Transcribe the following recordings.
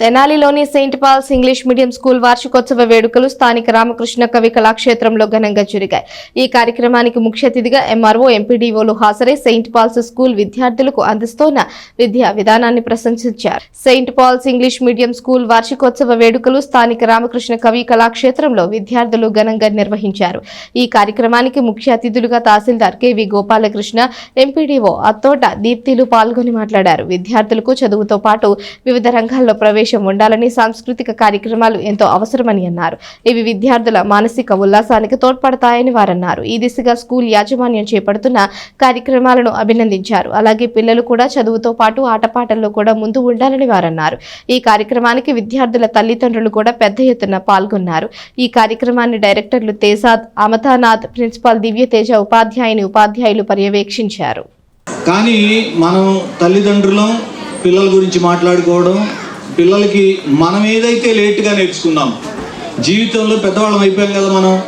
తెనాలిలోని saint Paul's English medium school వార్షికోత్సవ వేడుకలు స్థానిక రామకృష్ణ కవి కళాక్షేత్రంలో ఘనంగా జరిగాయి. ఈ కార్యక్రమానికి ముఖ్య అతిథిగా ఎంఆర్ఓ ఎంపీడీఓలు హాజరై సెయింట్ పాల్స్ స్కూల్ విద్యార్థులకు అందిస్తోన్న విద్యా విధానాన్ని ప్రశంసించారు. Saint Paul's English medium school వార్షికోత్సవ వేడుకలు స్థానిక రామకృష్ణ కవి కళాక్షేత్రంలో విద్యార్థులు ఘనంగా నిర్వహించారు. ఈ కార్యక్రమానికి ముఖ్య అతిథులుగా తహసీల్దార్ కెవి గోపాలకృష్ణ ఎంపీడీఓ అత్తోట దీప్తిలు పాల్గొని మాట్లాడారు. విద్యార్థులకు చదువుతో పాటు వివిధ రంగాల్లో ప్రవేశ ఉండాలని సాంస్కృతిక కార్యక్రమాలు ఎంతో అవసరమని అన్నారు. ఇవి విద్యార్థుల మానసిక ఉల్లాసానికి తోడ్పడతాయని వారన్నారు. ఈ దిశగా స్కూల్ యాజమాన్యం చేపడుతున్న కార్యక్రమాలను అభినందించారు. అలాగే పిల్లలు కూడా చదువుతో పాటు ఆటపాటల్లో కూడా ముందు ఉండాలని వారన్నారు. ఈ కార్యక్రమానికి విద్యార్థుల తల్లిదండ్రులు కూడా పెద్ద ఎత్తున పాల్గొన్నారు. ఈ కార్యక్రమాన్ని డైరెక్టర్లు తేజాద్ అమతానాథ్ ప్రిన్సిపాల్ దివ్యతేజ ఉపాధ్యాయుని ఉపాధ్యాయులు పర్యవేక్షించారు. కానీ మనం తల్లిదండ్రులం పిల్లల గురించి మాట్లాడుకోవడం పిల్లలకి మనం ఏదైతే లేట్గా నేర్చుకున్నాం జీవితంలో పెద్దవాళ్ళం అయిపోయాం కదా మనం.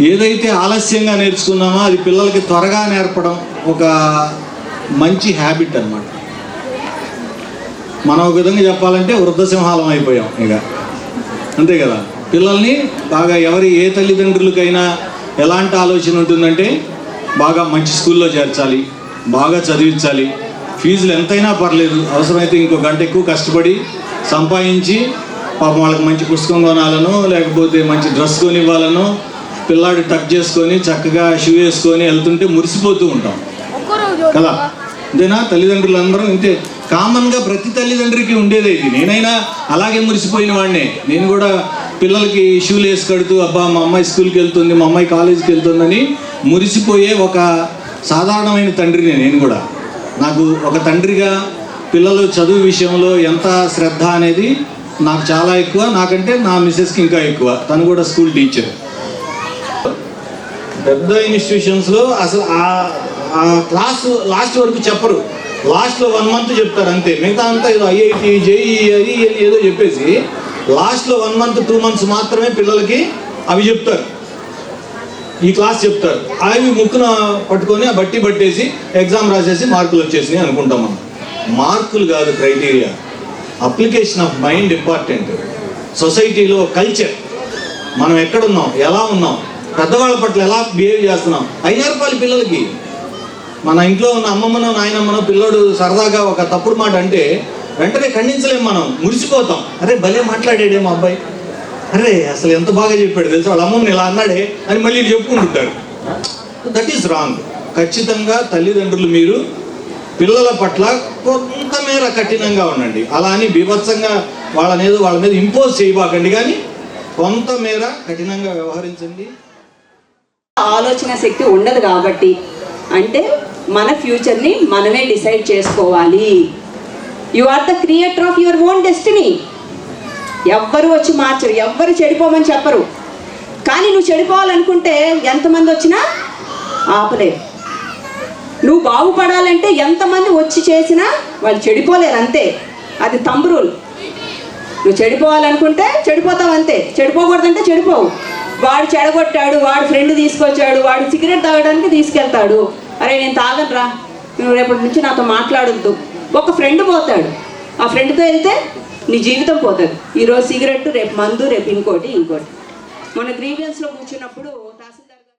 ఏదైతే ఆలస్యంగా నేర్చుకున్నామో అది పిల్లలకి త్వరగా నేర్పడం ఒక మంచి హ్యాబిట్ అన్నమాట. మనం ఒక విధంగా చెప్పాలంటే వృద్ధసింహాలం అయిపోయాం ఇక. అంతే కదా? పిల్లల్ని బాగా ఎవరి ఏ తల్లిదండ్రులకైనా ఎలాంటి ఆలోచన ఉంటుందంటే బాగా మంచి స్కూల్లో చేర్చాలి బాగా చదివించాలి ఫీజులు ఎంతైనా పర్లేదు. అవసరమైతే ఇంకో గంట ఎక్కువ కష్టపడి సంపాదించి పాపం వాళ్ళకి మంచి పుస్తకం కొనాలనో లేకపోతే మంచి డ్రెస్ కొనివ్వాలనో పిల్లాడు టక్ చేసుకొని చక్కగా షూ వేసుకొని వెళ్తుంటే మురిసిపోతూ ఉంటాం. కదా? అంతేనా? తల్లిదండ్రులందరూ ఇంతే. కామన్గా ప్రతి తల్లిదండ్రికి ఉండేదే ఇది. నేనైనా అలాగే మురిసిపోయిన వాడినే. నేను కూడా పిల్లలకి షూలు వేసి కడుతూ అబ్బా మా అమ్మాయి స్కూల్కి వెళ్తుంది మా అమ్మాయి కాలేజీకి వెళ్తుందని మురిసిపోయే ఒక సాధారణమైన తండ్రిని నేను కూడా. నాకు ఒక తండ్రిగా పిల్లలు చదువు విషయంలో ఎంత శ్రద్ధ అనేది నాకు చాలా ఎక్కువ. నాకంటే నా మిస్సెస్కి ఇంకా ఎక్కువ. తను కూడా స్కూల్ టీచర్. పెద్ద ఇన్స్టిట్యూషన్స్లో అసలు ఆ క్లాస్ లాస్ట్ వరకు చెప్పరు. లాస్ట్లో వన్ మంత్ చెప్తారు అంతే. మిగతా అంతా ఏదో ఐఐటి జేఈ అది ఏదో చెప్పేసి లాస్ట్లో వన్ మంత్ టూ మంత్స్ మాత్రమే పిల్లలకి అవి చెప్తారు. ఈ క్లాస్ చెప్తారు. అవి ముక్కున పట్టుకొని ఆ బట్టి పట్టేసి ఎగ్జామ్ రాసేసి మార్కులు వచ్చేసినాయి అనుకుంటాం మనం. మార్కులు కాదు criteria. Application of mind important. సొసైటీలో కల్చర్. మనం ఎక్కడున్నాం ఎలా ఉన్నాం? పెద్దవాళ్ళ పట్ల ఎలా బిహేవ్ చేస్తున్నాం? అయ్యారు రూపాయలు పిల్లలకి. మన ఇంట్లో ఉన్న అమ్మమ్మనో నాయనమ్మనో పిల్లోడు సరదాగా ఒక తప్పుడు మాట అంటే వెంటనే ఖండించలేం మనం. మురిసిపోతాం. అరే భలే మాట్లాడాడే మా అబ్బాయి. అరే అసలు ఎంత బాగా చెప్పాడు తెలుసు? వాళ్ళ అమ్మని ఇలా అన్నాడే అని మళ్ళీ చెప్పుకుంటుంటారు. దట్ ఈస్ రాంగ్ ఖచ్చితంగా తల్లిదండ్రులు మీరు పిల్లల పట్ల కొంతమేర కఠినంగా ఉండండి. అలా అని బీభత్సంగా వాళ్ళనేది వాళ్ళ మీద ఇంపోజ్ చేయబాకండి. కానీ కొంతమేర కఠినంగా వ్యవహరించండి. ఆలోచన శక్తి ఉండదు కాబట్టి అంటే మన ఫ్యూచర్ని మనమే డిసైడ్ చేసుకోవాలి. You are the creator of your own destiny ఎవ్వరు వచ్చి మార్చరు ఎవ్వరు చెడిపోమని చెప్పరు. కానీ నువ్వు చెడిపోవాలనుకుంటే ఎంతమంది వచ్చినా ఆపలేరు. నువ్వు బాగుపడాలంటే ఎంతమంది వచ్చి చేసినా వాళ్ళు చెడిపోలేరు అంతే. అది తంబు రూల్. నువ్వు చెడిపోవాలనుకుంటే చెడిపోతావు అంతే. చెడిపోకూడదంటే చెడిపోవు. వాడు చెడగొట్టాడు వాడు ఫ్రెండ్ తీసుకొచ్చాడు వాడు సిగరెట్ తాగడానికి తీసుకెళ్తాడు. అరే నేను తాగనురా. నువ్వు రేపటి నుంచి నాతో మాట్లాడొద్దు. ఒక ఫ్రెండ్ పోతాడు. ఆ ఫ్రెండ్తో వెళ్తే నీ జీవితం పోతుంది. ఈరోజు సిగరెట్ రేపు మందు రేపు ఇంకోటి ఇంకోటి. మన గ్రీవియన్స్లో కూర్చున్నప్పుడు